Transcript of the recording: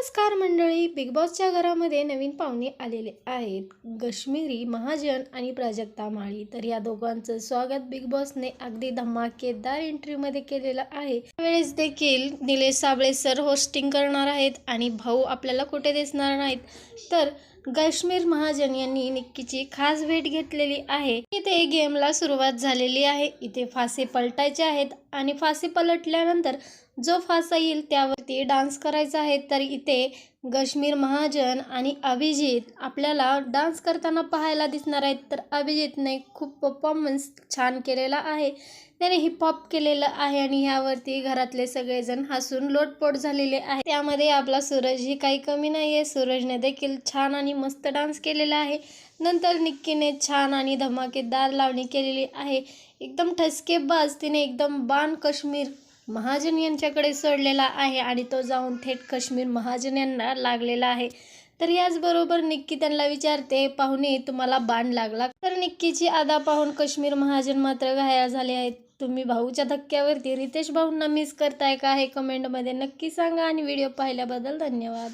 नमस्कार मंडळी बिग बॉसच्या घरामध्ये नवीन पाहुणे आलेले आहेत. कश्मीरी महाजन आणि प्राजक्ता माळी. तर या दोघांचं स्वागत बिग बॉसने अगदी धमाकेदार एंट्रीमध्ये केलेलं आहे. त्यावेळेस देखील निलेश साबळे सर होस्टिंग करणार आहेत आणि भाऊ आपल्याला कुठे दिसणार नाहीत. तर कश्मीर महाजन यांनी निक्कीची खास भेट घेतलेली आहे. इथे गेमला सुरुवात झालेली आहे. इथे फासे पलटायचे आहेत आणि फासे पलटल्यानंतर जो फासा येईल त्यावरती डान्स करायचा आहे तर इथे कश्मीर महाजन आणि अभिजित आपल्याला डान्स करताना पाहायला दिसणार आहेत. तर अभिजितने खूप परफॉर्मन्स छान केलेला आहे. त्याने हिपहॉप केलेलं आहे आणि ह्यावरती घरातले सगळेजण हसून लोटपोट झालेले आहे त्यामध्ये आपला सूरज ही काही कमी नाही आहे सूरजने देखील छान आणि मस्त डान्स केलेला आहे. नंतर निक्कीने छान आणि धमाकेदार लावणी केलेली आहे. एकदम ठसकेबाज तिने एकदम बाण कश्मीर महाजन यांच्याकडे सोडलेला आहे आणि तो जाऊन थेट काश्मीर महाजन यांना लागलेला आहे. तर याचबरोबर निक्की त्यांना विचारते पाहुणे तुम्हाला बाण लागला? तर निक्कीची आदा पाहून काश्मीर महाजन मात्र घाया झाले आहेत. तुम्ही भाऊच्या धक्क्यावरती रितेश भाऊंना मिस करताय का हे कमेंटमध्ये नक्की सांगा आणि व्हिडिओ पाहिल्याबद्दल धन्यवाद.